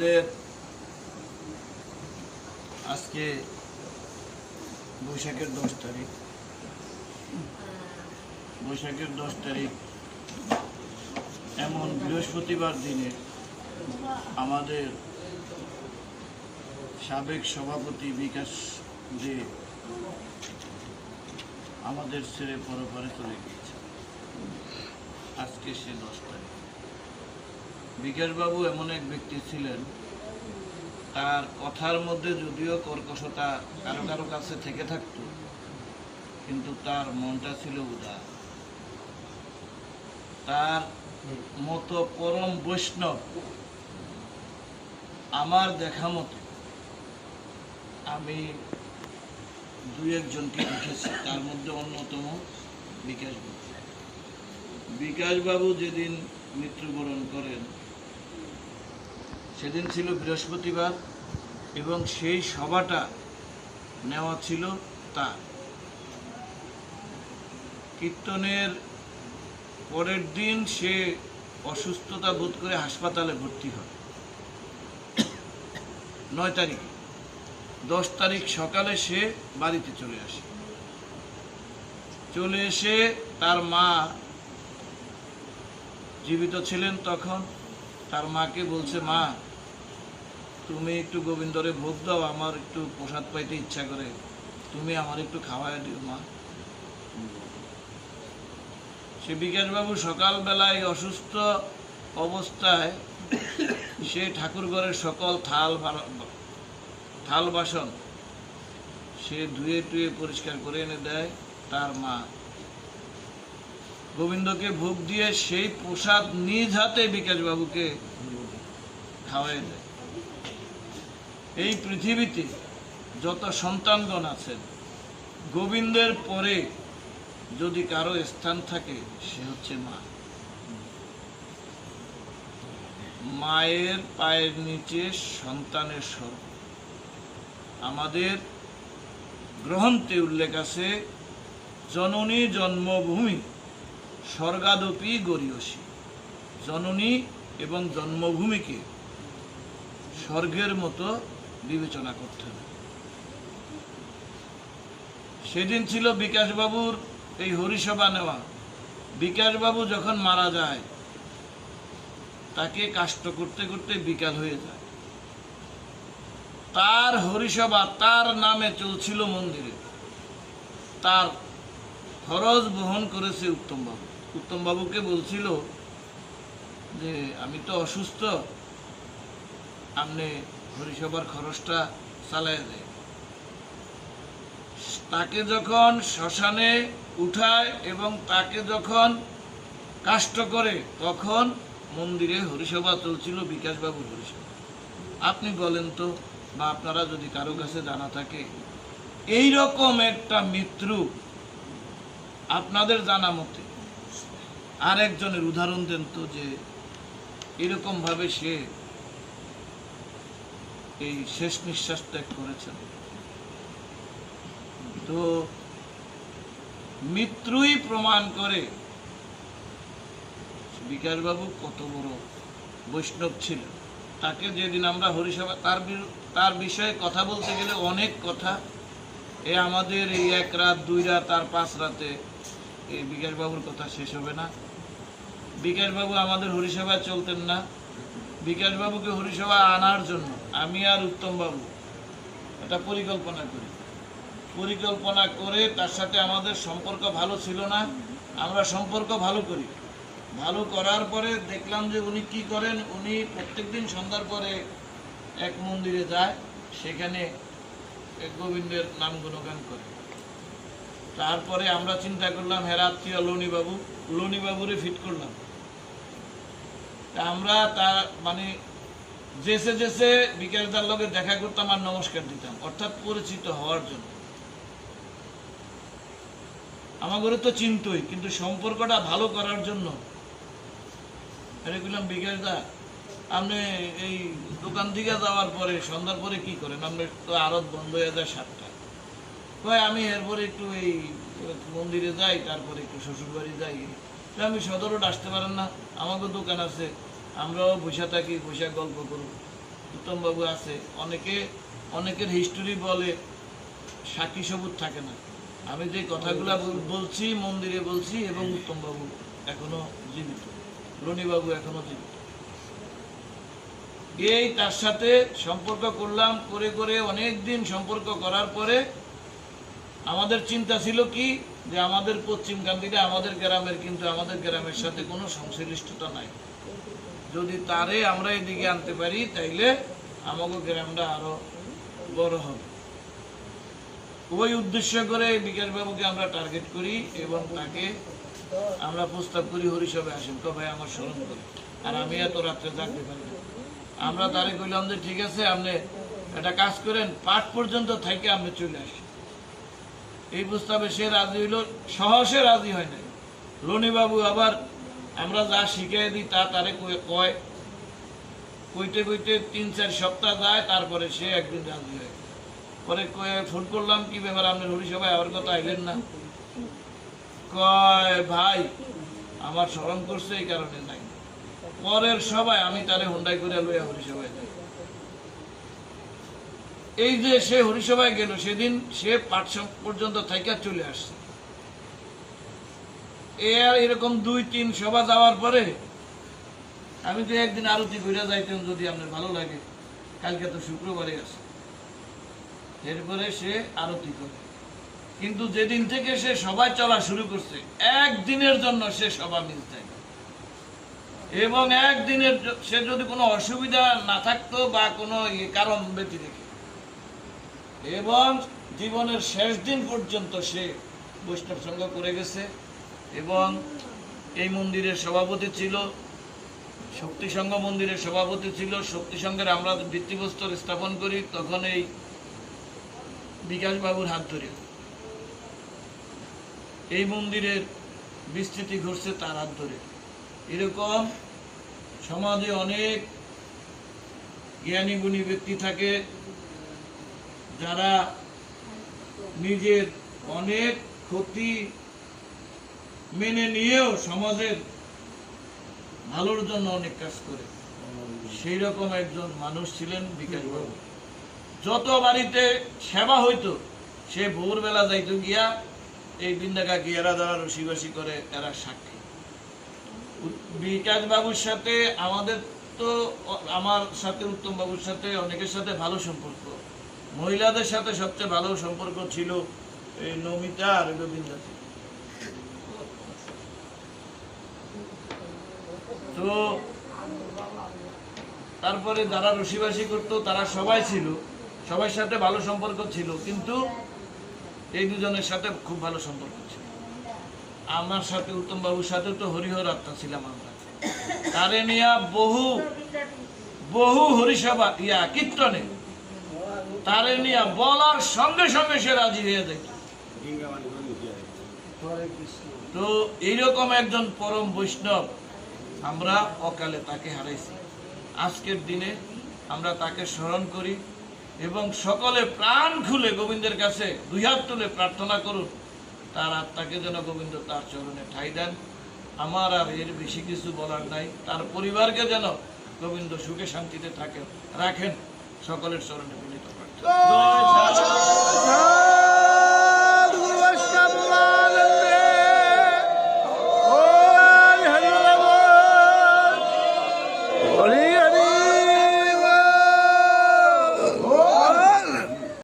আমাদের আজকে বৈশাখের দশ তারিখ। বৈশাখের দশ তারিখ এমন বৃহস্পতিবার দিনে আমাদের সাবেক সভাপতি বিকাশ দে আমাদের ছেড়ে পরপরে চলে গিয়েছে। আজকে সে দশ তারিখ। বিকাশবাবু এমন এক ব্যক্তি ছিলেন। তার কথার মধ্যে যদিও কর্কশতা কারও কারও কাছে থেকে থাকতো, কিন্তু তার মনটা ছিল উদার। তার মতো পরম বৈষ্ণব আমার দেখা মতে আমি দু একজনকে দেখেছি, তার মধ্যে অন্যতম বিকাশবাবু। বিকাশবাবু যেদিন মৃত্যুবরণ করেন সেদিন ছিল বৃহস্পতিবার এবং সেই সভাটা নেওয়া ছিল তার। কীর্তনের পরের দিন সে অসুস্থতা বোধ করে হাসপাতালে ভর্তি হয়। নয় তারিখে। দশ তারিখ সকালে সে বাড়িতে চলে আসে। চলে এসে তার মা জীবিত ছিলেন তখন। তার মাকে বলছে, মা তুমি একটু গোবিন্দরে ভোগ দাও, আমার একটু প্রসাদ পাইতে ইচ্ছা করে। তুমি আমার একটু খাওয়াই দিও, মা। সে বিকাশবাবু সকালবেলায় অসুস্থ অবস্থায় সে ঠাকুরঘরের সকল থাল থাল বাসন সে ধুয়ে টুয়ে পরিষ্কার করে এনে দেয় তার মা। গোবিন্দকে ভোগ দিয়ে সেই প্রসাদ নিজ হাতে বিকাশবাবুকে খাওয়াই দেয়। এই পৃথিবীতে যত সন্তানগণ আছেন, গোবিন্দের পরে যদি কারও স্থান থাকে, সে হচ্ছে মা। মায়ের পায়ের নিচে সন্তানের স্বর্গ আমাদের গ্রন্থে উল্লেখ আছে, জননী জন্মভূমি, স্বর্গাদপি গরিয়সী। জননী এবং জন্মভূমিকে স্বর্গের মতো বিবেচনা করতে হবে। সেদিন ছিল বিকাশবাবুর এই হরিসভা নেওয়া। বিকাশবাবু যখন মারা যায়, তাকে কাষ্ট করতে করতে বিকাল হয়ে যায়। তার হরিসভা তার নামে চলছিল মন্দিরে। তার খরচ বহন করেছে উত্তমবাবু। উত্তমবাবুকে বলছিল যে, আমি তো অসুস্থ আপনি হরিসভার খরচটা চালায় দেয়। তাকে যখন শ্মশানে উঠায় এবং তাকে যখন কাষ্ট করে, তখন মন্দিরে হরিসভা চলছিল, বিকাশবাবুর হরিসভা। আপনি বলেন তো, বা আপনারা যদি কারও কাছে জানা থাকে এই রকম একটা মৃত্যু আপনাদের জানা মতে আর একজনের উদাহরণ দেন তো যে এরকম ভাবে সে এই শেষ নিঃশ্বাস ত্যাগ করেছেন। তো মৃত্যুই প্রমাণ করে বিকাশবাবু কত বড় বৈষ্ণব ছিল তাকে যেদিন আমরা হরিসভা তার তার বিষয়ে কথা বলতে গেলে অনেক কথা। এ আমাদের এই এক রাত, দুই রাত আর পাঁচ রাতে এই বিকাশবাবুর কথা শেষ হবে না। বিকাশবাবু আমাদের হরিসভায় চলতেন না। বিকাশবাবুকে হরিসভা আনার জন্য আমি আর উত্তমবাবু একটা পরিকল্পনা করি। পরিকল্পনা করে তার সাথে আমাদের সম্পর্ক ভালো ছিল না, আমরা সম্পর্ক ভালো করি। ভালো করার পরে দেখলাম যে উনি কি করেন, উনি প্রত্যেকদিন সন্ধ্যার পরে এক মন্দিরে যায়, সেখানে গোবিন্দের নাম গুণগান করে। তারপরে আমরা চিন্তা করলাম হেরাত্রীয় লনিবাবু লনিবাবুরে ফিট করলাম। আমরা তার মানে জেসে জেসে বিকাশদার লোকে দেখা করতাম আর নমস্কার দিতাম, অর্থাৎ পরিচিত হওয়ার জন্য। আমাদের তো চিন্তই, কিন্তু সম্পর্কটা ভালো করার জন্য। আরে বললাম বিকাশ আপনি এই দোকান থেকে যাওয়ার পরে, সন্ধ্যার পরে কি করেন? আপনি তো আড়ত বন্ধ হয়ে যায় সাতটা। কয়, আমি এরপরে একটু এই মন্দিরে যাই, তারপরে একটু শ্বশুরবাড়ি যাই। আমি সদর রোড আসতে পারেন না আমাকে দোকান আছে। আমরাও বসে থাকি, বসে গল্প করব উত্তমবাবু আছে, অনেকে, অনেকের হিস্টোরি বলে সাক্ষী সবুজ থাকে না। আমি যে কথাগুলো বলছি, মন্দিরে বলছি এবং উত্তমবাবু এখনও জীবিত। রনিবাবু এখনও জীবিত। এই তার সাথে সম্পর্ক করলাম, করে করে অনেক দিন সম্পর্ক করার পরে আমাদের চিন্তা ছিল কি যে আমাদের পশ্চিম কান্দিটা আমাদের গ্রামের কিন্তু আমাদের গ্রামের সাথে কোনো সংশ্লিষ্টতা নাই। যদি তারে আমরা এদিকে আনতে পারি, তাইলে আমাকে গ্রামটা আরও বড় হবে। ওই উদ্দেশ্য করে বিকাশবাবুকে আমরা টার্গেট করি এবং তাকে আমরা প্রস্তাব করি হরিসভে আসেন। ভাই, আমার স্মরণ করি। আর আমি এত রাত্রে থাকতে পারি আমরা তারে কইলাম যে, ঠিক আছে, আপনি একটা কাজ করেন, পাঠ পর্যন্ত থেকে আপনি চলে আসি এই প্রস্তাবে সে রাজি হইল, সহসে রাজি হয় নাই। রনিবাবু আবার আমরা যা শিখিয়ে দিই তা তারে কয়ে- কইতে কইতে তিন, চার সপ্তাহ যায়, তারপরে সে একদিন রাজি হয় পরে কয়ে, ফোন করলাম, কি ব্যাপার? আপনার হরিসভায় আমার কথা আইলেন না? কয়, ভাই, আমার স্মরণ করছে এই কারণে নাই। পরের সবাই আমি তারে হুন্ডাই করে লইয়া হরিসভায় যাই। এই যে সে হরিসভায় গেল, সেদিন সে পাঠ পর্যন্ত থাইকা চলে আসছে। এ আর এরকম দুই, তিন সভা যাওয়ার পরে আমি তো একদিন আরতি ঘুরে যাইতাম যদি আপনার ভালো লাগে। কালকে তো শুক্রবারে আছে। এরপরে সে আরতি করে। কিন্তু যেদিন থেকে সে সবাই চলা শুরু করছে, একদিনের জন্য সে সভা মিস না। এবং একদিনের সে যদি কোনো অসুবিধা না থাকতো বা কোনো ইয়ে কারণ ব্যতি রেখে এবং জীবনের শেষ দিন পর্যন্ত সে বৈষ্ণব সঙ্গ করে গেছে। এবং এই মন্দিরের সভাপতি ছিল, শক্তি সংঘ মন্দিরের সভাপতি ছিল, শক্তি সংঘের আমরা ভিত্তিপ্রস্তর স্থাপন করি, তখন এই বিকাশ বাবুর হাত ধরে। এই মন্দিরের বিস্তৃতি ঘটছে তার হাত ধরে। এরকম সমাজে অনেক জ্ঞানী গুণী ব্যক্তি থাকে, যারা নিজের অনেক ক্ষতি মেনে নিয়েও সমাজের ভালোর জন্য অনেক কাজ করে। সেই রকম একজন মানুষ ছিলেন বিকাশ বাবু। যত বাড়িতে সেবা হইতো, সে ভোরবেলা যাইতো গিয়া এই বিন্দাকা গিয়ারা দ্বারা রসিবাসি করে, এরা সাক্ষী। বিকাশ বাবুর সাথে আমাদের তো, আমার সাথে, উত্তম বাবুর সাথে অনেকের সাথে ভালো সম্পর্ক। মহিলাদের সাথে সবচেয়ে ভালো সম্পর্ক ছিল এই নমিতা আর গোবিন্দা। তো তারপরে যারা রসিবাসী করতো, তারা সবাই ছিল। সবার সাথে ভালো সম্পর্ক ছিল, কিন্তু এই দুজনের সাথে খুব ভালো সম্পর্ক ছিল। আমার সাথে উত্তম বাবুর সাথে তো হরিহর আত্মা ছিলাম আমরা। তারে নিয়া বহু বহু হরিসভা, ইয়া কীর্তনে। তারে নিয়া বলার সঙ্গে সঙ্গে সে রাজি হয়ে যায়। তো এইরকম একজন পরম বৈষ্ণব আমরা অকালে তাকে হারাইছি। আজকের দিনে আমরা তাকে স্মরণ করি এবং সকলে প্রাণ খুলে গোবিন্দের কাছে দুই হাত তুলে প্রার্থনা করুন, তার আত্মাকে যেন গোবিন্দ তার চরণে ঠাই দেন। আমার আর এর বেশি কিছু বলার নাই, তার পরিবারকে যেন গোবিন্দ সুখে শান্তিতে থাকেন রাখেন, সকলের চরণে বিনীত প্রার্থনা